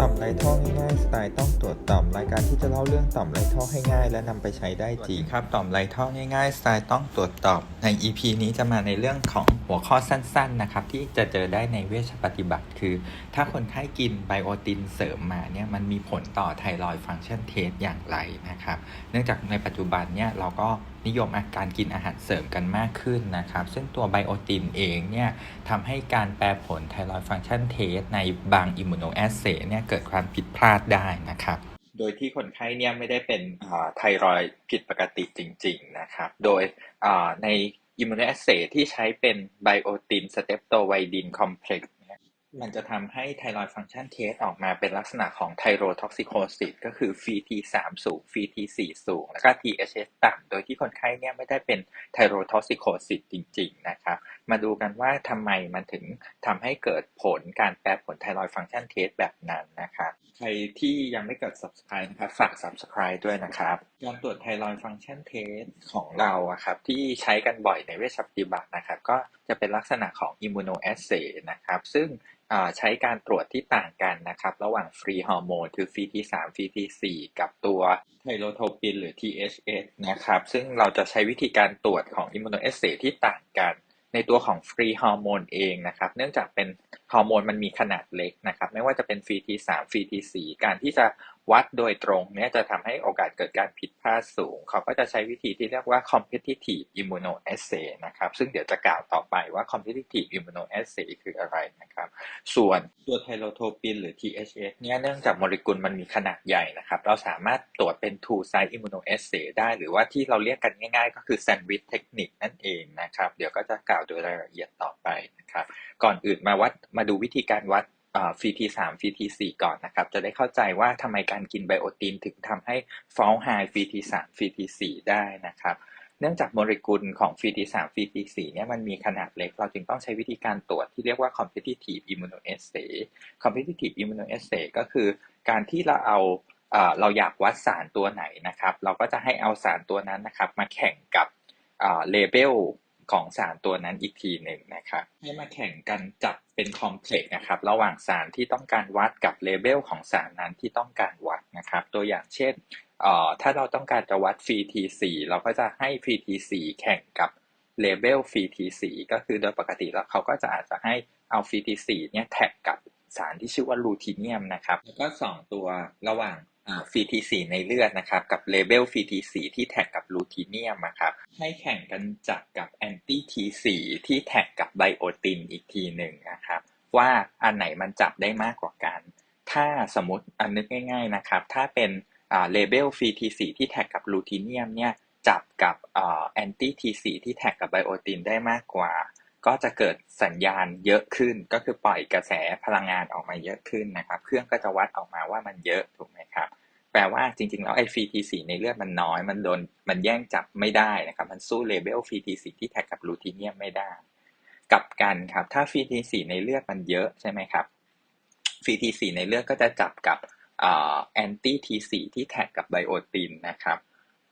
ต่อมไรท่อง่ายๆสไตล์ต้องตรวจต่อมรายการที่จะเล่าเรื่องต่อมไรท่อให้ง่าย และนำไปใช้ได้จริงครับต่อมไรท่อง่ายๆสไตล์ต้องตรวจต่อมใน EP นี้จะมาในเรื่องของหัวข้อสั้นๆนะครับที่จะเจอได้ในเวชปฏิบัติ คือ ถ้าคนไข้กินไบโอตินเสริมมาเนี่ยมันมีผลต่อไทรอยด์ฟังก์ชันเทสอย่างไรนะครับ เนื่องจากในปัจจุบันเนี่ยเราก็นิยมอาการกินอาหารเสริมกันมากขึ้นนะครับ ซึ่งตัวไบโอตินเองเนี่ยทำให้การแปลผลไทรอยด์ฟังก์ชันเทสในบางอิมมูโนแอสเซเนี่ยเกิดความผิดพลาดได้นะครับ โดยที่คนไข้เนี่ยไม่ได้เป็นไทรอยด์ผิดปกติจริง ๆ นะครับ โดยในอิมมูโนแอสเซที่ใช้เป็นไบโอตินสเตปโตไวดินคอมเพล็กซ์ มันจะทำให้ไทรอยฟังชันเทสออกมาเป็นลักษณะของไทโรท็อกซิโคซิสก็คือฟีที3สูงฟีที4สูง แล้วก็ THS ต่ำ โดยที่คนไข้เนี่ยไม่ได้เป็นไทโรท็อกซิโคซิสจริง ๆ นะครับ มาดูกันว่าทำไมมันถึงทำให้เกิดผลการแปลผลไทรอยฟังชันเทสแบบนั้นนะครับใครที่ยังไม่กด subscribe นะครับ ฝาก subscribe ด้วยนะครับการตรวจไทรอยฟังชันเทสของเราอะครับที่ใช้กันบ่อยในเวชปฏิบัตินะครับ ก็จะเป็นลักษณะของ immunoassay นะครับ ซึ่ง ใช้การตรวจที่ต่างกันนะครับ ระหว่างฟรีฮอร์โมนคือฟรีที3ฟรีที4กับตัวไทโรโทปินหรือ THS นะครับ ซึ่งเราจะใช้วิธีการตรวจของอิมมูโนเอสเซที่ต่างกัน ในตัวของฟรีฮอร์โมนเองนะครับ เนื่องจากเป็นฮอร์โมนมันมีขนาดเล็กนะครับ ไม่ว่าจะเป็นฟรีที3ฟรีที4การที่จะ วัดโดยตรงเนี่ยจะทำให้โอกาสเกิดการผิดพลาดสูง เขาก็จะใช้วิธีที่เรียกว่า competitive immunoassay นะครับ ซึ่งเดี๋ยวจะกล่าวต่อไปว่า competitive immunoassay คืออะไรนะครับ ส่วนตัวไทโรโทปินหรือ THS เนี่ยเนื่องจากโมเลกุลมันมีขนาดใหญ่นะครับ เราสามารถตรวจเป็น two site immunoassay ได้ หรือว่าที่เราเรียกกันง่ายๆ ก็คือ sandwich technique นั่นเองนะครับ เดี๋ยวก็จะกล่าวโดยรายละเอียดต่อไปนะครับ ก่อนอื่นมาวัดมาดูวิธีการวัด ฟีทีสามฟีทีสี่ก่อนนะครับ จะได้เข้าใจว่าทำไมการกินไบโอตินถึงทำให้ fall high ฟีทีสามฟีทีสี่ได้นะครับเนื่องจากโมเลกุลของฟีทีสามฟีทีสี่เนี่ยมันมีขนาดเล็ก เราจึงต้องใช้วิธีการตรวจที่เรียกว่า competitive immunoassay competitive immunoassay ก็คือการที่เราเอาเอ่อเราอยากวัดสารตัวไหนนะครับ เราก็จะให้เอาสารตัวนั้นนะครับ มาแข่งกับเลเบล ของสารตัวนั้นอีกทีหนึ่งนะครับให้มาแข่งกันจับเป็นคอมเพล็กซ์นะครับระหว่างสารที่ต้องการวัดกับเลเบลของสารนั้นที่ต้องการวัดนะครับตัวอย่างเช่นออถ้าเราต้องการจะวัดฟรีทีสี่เราก็จะให้ฟรีทีสี่แข่งกับเลเบลฟรีทีสี่ก็คือโดยปกติแล้วเขาก็จะอาจจะให้เอาฟรีทีสี่เนี่ยแท็กกับสารที่ชื่อว่าลูทีเนียมนะครับแล้วก็สองตัวระหว่าง ฟีทีสี่ในเลือดนะครับ กับเลเบลฟีทีสี่ที่แท็กกับลูทีเนียมนะครับให้แข่งกันจับกับแอนตี้ทีสี่ที่แท็กกับไบโอตินอีกทีหนึ่งนะครับ ว่าอันไหนมันจับได้มากกว่ากัน ถ้าสมมติอันนึกง่าย ๆนะครับ ถ้าเป็นเลเบลฟีทีสี่ที่แท็กกับลูทีเนียมเนี่ยจับกับแอนตี้ทีสี่ที่แท็กกับไบโอตินได้มากกว่า ก็จะเกิดสัญญาณเยอะขึ้น ก็คือปล่อยกระแสพลังงานออกมาเยอะขึ้นนะครับ เครื่องก็จะวัดออกมาว่ามันเยอะถูกไหมครับ แปลว่าจริงๆแล้วไอ้ฟีทีสี่ในเลือดมันน้อย มันโดนมันแย่งจับไม่ได้นะครับ มันสู้เลเบลฟีทีสี่ที่แท็กกับลูทีเนียมไม่ได้ กลับกันครับ ถ้าฟีทีสี่ในเลือดมันเยอะใช่ไหมครับฟีทีสี่ในเลือดก็จะจับกับแอนตี้ทีสี่ที่แท็กกับไบโอตินนะครับ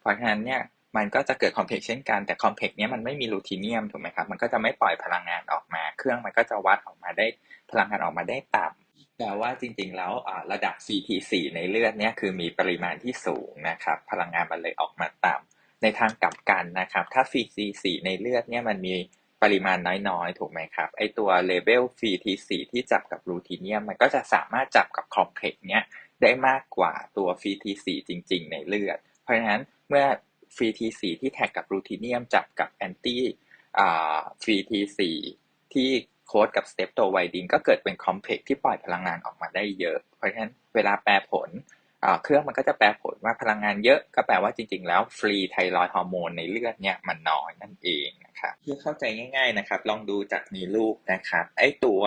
เพราะฉะนั้นเนี่ย มันก็จะเกิดคอมเพล็กซ์เช่นกันแต่คอมเพล็กซ์เนี้ยมันไม่มีลูทีเนียมถูกไหมครับมันก็จะไม่ปล่อยพลังงานออกมา เครื่องมันก็จะวัดออกมาได้พลังงานออกมาได้ต่ำแต่ว่าจริง ๆ แล้วระดับ CT4 ในเลือดเนี่ยคือมีปริมาณที่สูงนะครับพลังงานมันเลยออกมาต่ำในทางกลับกันนะครับ ถ้า CT4 ในเลือดเนี่ยมันมีปริมาณน้อยๆ ถูกไหมครับ ไอตัวเลเวล CT4 ที่จับกับลูทีเนียมมันก็จะสามารถจับกับคอมเพล็กซ์เนี้ยได้มากกว่าตัว CT4 จริง ๆ ในเลือด เพราะฉะนั้นเมื่อ free T4 ที่แท็กกับรูทีเนียมจับกับแอนตี้อ่า free T4 ที่โค้ดกับสเตปโตไวดินก็เกิดเป็นคอมเพล็กซ์ที่ปล่อยพลังงานออกมาได้เยอะ เพราะฉะนั้นเวลาแปลผลเครื่องมันก็จะแปลผลว่าพลังงานเยอะก็แปลว่าจริง ๆ แล้วฟรีไทรอยฮอร์โมนในเลือดเนี่ยมันน้อยนั่นเองนะครับเพื่อเข้าใจง่าย ๆนะครับ ลองดูจากมีรูปนะครับ ไอตัว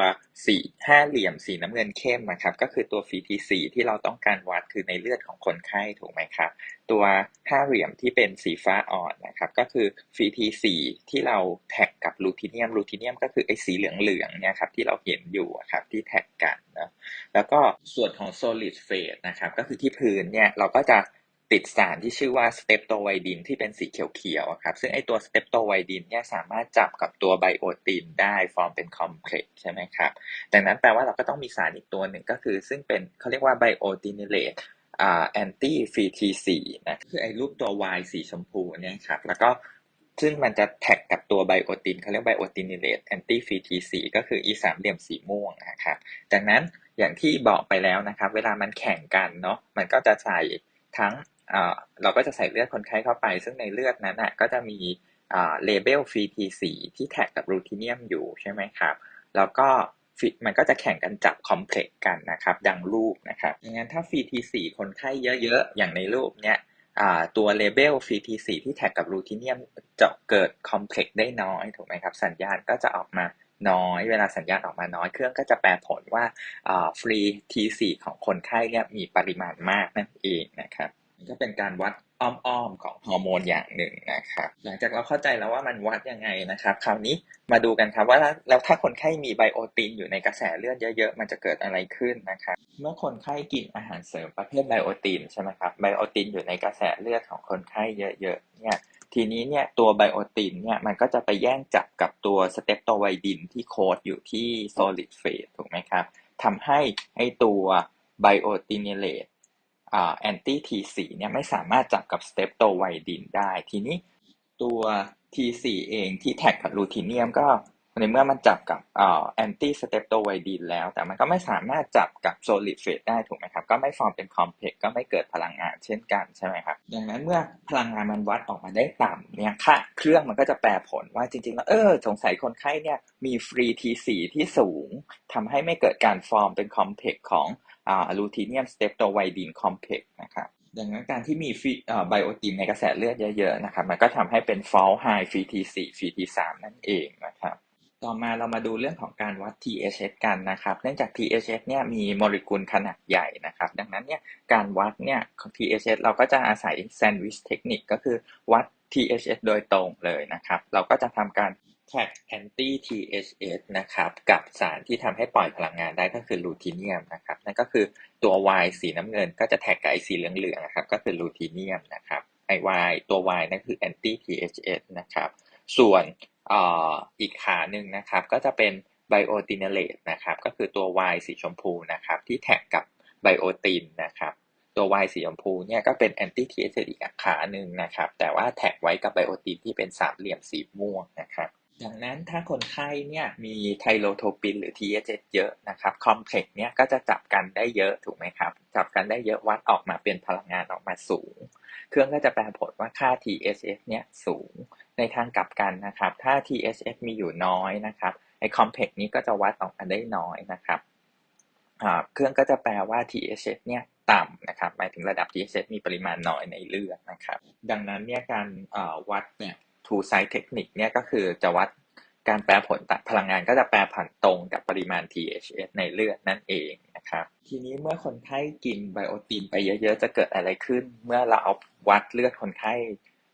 สีห้าเหลี่ยมสีน้ำเงินเข้มนะครับ ก็คือตัวฟีทีสีที่เราต้องการวัดคือในเลือดของคนไข้ถูกไหมครับ ตัวห้าเหลี่ยมที่เป็นสีฟ้าอ่อนนะครับก็คือฟรีทีสี่ที่เราแท็กกับลูทีเนียมลูทีเนียมก็คือไอสีเหลืองๆเนี่ยครับที่เราเห็นอยู่ครับที่แท็กกันนะแล้วก็ส่วนของ solid phase นะครับก็คือที่พื้นเนี่ยเราก็จะติดสารที่ชื่อว่าสเตปโตไวดินที่เป็นสีเขียวๆครับซึ่งไอตัวสเตปโตไวดินเนี่ยสามารถจับกับตัวไบโอตินได้ฟอร์มเป็นคอมเพล็กซ์ใช่ไหมครับดังนั้นแปลว่าเราก็ต้องมีสารอีกตัวหนึ่งก็คือ ซึ่งเป็นเขาเรียกว่าไบโอตินิเลต อ่าแอนตี้ฟีทีซีนะคือไอ้รูปตัว Y สีชมพูเนี่ยครับแล้วก็ซึ่งมันจะแท็กกับตัวไบโอตินเขาเรียกไบโอตินิเลตแอนตี้ฟีทีซีก็คืออีสามเหลี่ยมสีม่วงนะครับดังนั้นอย่างที่บอกไปแล้วนะครับ เวลามันแข่งกันเนาะมันก็จะใส่ทั้งเราก็จะใส่เลือดคนไข้เข้าไป ซึ่งในเลือดนั้นอะก็จะมีเลเบลฟีทีสีที่แท็กกับรูทีเนียมอยู่ใช่ไหมครับ แล้วก็ มันก็จะแข่งกันจับคอมเพล็กกันนะครับ ดังรูปนะครับอย่างนั้นถ้าฟีทีสีคนไข้เยอะๆ อย่างในรูปเนี้ยตัวเลเบลฟีทีสีที่แท็กกับรูทีเนียมจะเกิดคอมเพล็กได้น้อยถูกไหมครับ สัญญาณก็จะออกมาน้อย เวลาสัญญาณออกมาน้อย เครื่องก็จะแปลผลว่าฟรีทีสีของคนไข้เนี่ยมีปริมาณมากนั่นเองนะครับก็เป็นการวัด อ้อมๆของฮอร์โมนอย่างหนึ่งนะครับ หลังจากเราเข้าใจแล้วว่ามันวัดยังไงนะครับ คราวนี้มาดูกันครับว่าแล้วถ้าคนไข้มีไบโอตินอยู่ในกระแสเลือดเยอะๆ มันจะเกิดอะไรขึ้นนะครับ เมื่อคนไข้กินอาหารเสริมประเภทไบโอตินใช่ไหมครับ ไบโอตินอยู่ในกระแสเลือดของคนไข้เยอะๆ เนี่ย ทีนี้เนี่ยตัวไบโอตินเนี่ยมันก็จะไปแย่งจับกับตัวสเตปโตไวดินที่โคดอยู่ที่ solid phase ถูกไหมครับทำให้ไอตัวไบโอตินิเลต แอนตี้ทีสีเนี่ยไม่สามารถจับกับสเตปโตไวดินได้ ทีนี้ตัว T4 เองที่แท็กกับลูทีเนียมก็ ในเมื่อมันจับกับแอนตี้สเตปโตไวดินแล้ว แต่มันก็ไม่สามารถจับกับโซลิดเฟสได้ถูกไหมครับ ก็ไม่ฟอร์มเป็นคอมเพล็กก็ไม่เกิดพลังงานเช่นกันใช่ไหมครับดังนั้นเมื่อพลังงานมันวัดออกมาได้ต่ำเนี่ยค่าเครื่องมันก็จะแปลผลว่าจริงๆ แล้วเออสงสัยคนไข้เนี่ยมีฟรี T4 ที่สูงทำให้ไม่เกิดการฟอร์มเป็นคอมเพล็กของอะลูทีเนียมสเตปโตไวดินคอมเพล็กซ์นะครับดังนั้นการที่มีไบโอตินในกระแสเลือดเยอะๆนะครับมันก็ทำให้เป็น false high ฟีทีสี่ฟรีทีสามนั่นเองนะครับ ต่อมาเรามาดูเรื่องของการวัด THS กันนะครับ เนื่องจาก THS เนี่ยมีโมเลกุลขนาดใหญ่นะครับ ดังนั้นเนี่ยการวัดเนี่ยของ THS เราก็จะอาศัยแซนด์วิชเทคนิคก็คือวัด THS โดยตรงเลยนะครับ เราก็จะทำการแท็กแอนตี้ THS นะครับกับสารที่ทำให้ปล่อยพลังงานได้ก็คือลูทีเนียมนะครับ นั่นก็คือตัว Y สีน้ำเงินก็จะแท็กกับไอสีเหลืองๆนะครับก็คือลูทีเนียมนะครับไอ Y ตัว Y นั่นคือแอนตี้ THS นะครับส่วน อีกขาหนึ่งนะครับ ก็จะเป็นไบโอตินเลตนะครับ ก็คือตัว Y สีชมพูนะครับ ที่แท็กกับไบโอตินนะครับ ตัว Y สีชมพูเนี่ยก็เป็นแอนตี้ THS อีกขาหนึ่งนะครับ แต่ว่าแท็กไว้กับไบโอตินที่เป็นสามเหลี่ยมสีม่วงนะครับ ดังนั้นถ้าคนไข้เนี่ยมีไทโรโทปินหรือ THS เยอะนะครับคอมเพล็กซ์เนี่ยก็จะจับกันได้เยอะถูกไหมครับ จับกันได้เยอะวัดออกมาเป็นพลังงานออกมาสูง เครื่องก็จะแปลผลว่าค่า THS เนี่ยสูง ในทางกลับกันนะครับ ถ้า THS มีอยู่น้อยนะครับไอคอมเพล็กซ์นี้ก็จะวัดออกมาได้น้อยนะครับเครื่องก็จะแปลว่า THS เนี่ยต่ำนะครับหมายถึงระดับ THS มีปริมาณน้อยในเลือดนะครับ ดังนั้นเนี่ยการวัดเนี่ย two side technique เนี่ยก็คือจะวัดการแปรผลพลังงานก็จะแปรผันตรงกับปริมาณ THS ในเลือดนั่นเองนะครับ ทีนี้เมื่อคนไข้กินไบโอตินไปเยอะๆ จะเกิดอะไรขึ้น เมื่อเราเอาวัดเลือดคนไข้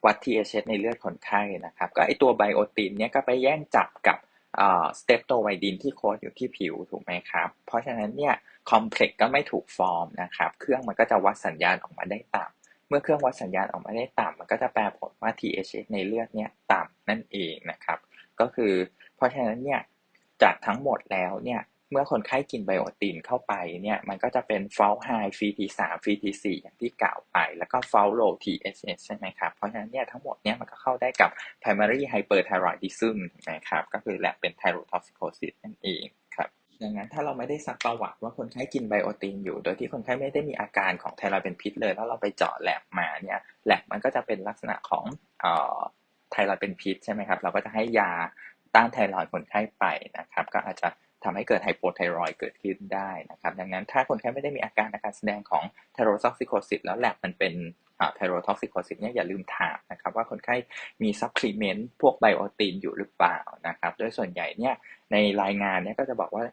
วัด THS ในเลือดคนไข้นะครับ ก็ไอตัวไบโอตินเนี่ยก็ไปแย่งจับกับสเตปโตไวดินที่โคดอยู่ที่ผิวถูกไหมครับ เพราะฉะนั้นเนี่ยคอมเพล็กซ์ก็ไม่ถูกฟอร์มนะครับ เครื่องมันก็จะวัดสัญญาณออกมาได้ต่ำ เมื่อเครื่องวัดสัญญาณออกมาได้ต่ำมันก็จะแปลผลว่า THS ในเลือดเนี่ยต่ำนั่นเองนะครับ ก็คือเพราะฉะนั้นเนี่ยจากทั้งหมดแล้วเนี่ยเมื่อคนไข้กินไบโอตินเข้าไปเนี่ยมันก็จะเป็น false high ฟีทีสามฟีทีสี่อย่างที่กล่าวไป แล้วก็ false low TSS ใช่ไหมครับ เพราะฉะนั้นเนี่ยทั้งหมดเนี่ยมันก็เข้าได้กับ primary hyperthyroidism นะครับ ก็คือแหละเป็น thyrotoxicosis นั่นเอง ดังนั้นถ้าเราไม่ได้ซักประวัติว่าคนไข้กินไบโอตินอยู่ โดยที่คนไข้ไม่ได้มีอาการของไทรอยด์เป็นพิษเลย แล้วเราไปเจาะแลบมาเนี่ยแลบมันก็จะเป็นลักษณะของไทรอยด์เป็นพิษใช่ไหมครับ เราก็จะให้ยาต้านไทรอยด์คนไข้ไปนะครับ ก็อาจจะทำให้เกิดไฮโปไทรอยด์เกิดขึ้นได้นะครับ ดังนั้นถ้าคนไข้ไม่ได้มีอาการอาการแสดงของไทโรท็อกซิโคซิสแล้วแลบมันเป็นไทโรท็อกซิโคซิสเนี่ยอย่าลืมถามนะครับ ว่าคนไข้มีซัพพลีเมนต์พวกไบโอตินอยู่หรือเปล่านะครับ โดยส่วนใหญ่เนี่ยในรายงานเนี่ยก็จะบอกว่า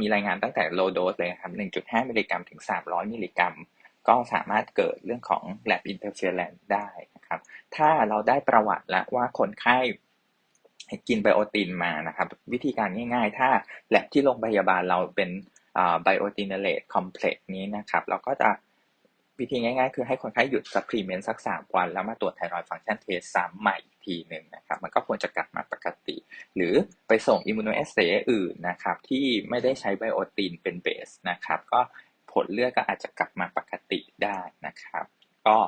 มีรายงานตั้งแต่โลโดสเลยครับ 1.5 มิลลิกรัมถึง 300 มิลลิกรัม ก็สามารถเกิดเรื่องของ lab interference ได้นะครับ ถ้าเราได้ประวัติแล้วว่าคนไข้กินไบโอตินมานะครับ วิธีการง่ายๆ ถ้าแลบที่โรงพยาบาลเราเป็นไบโอตินเลตคอมเพล็กซ์นี้นะครับ เราก็จะวิธีง่ายๆ คือให้คนไข้หยุดซัพพลีเมนต์สัก 3 วัน แล้วมาตรวจไทรอยด์ฟังก์ชันเทสซ้ำใหม่อีกทีหนึ่งนะครับ มันก็ควรจะกลับมา กติ หรือไปส่งอิมมูโนเอสเซอื่นนะครับที่ไม่ได้ใช้ไบโอตินเป็นเบสนะครับก็ผลเลือดก็อาจจะกลับมาปกติได้นะครับ ก็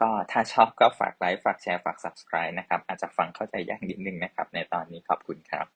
ก็ถ้าชอบก็ฝากไลค์ ฝากแชร์ ฝาก subscribe นะครับ อาจจะฟังเข้าใจยากนิดนึงนะครับ ในตอนนี้ขอบคุณครับ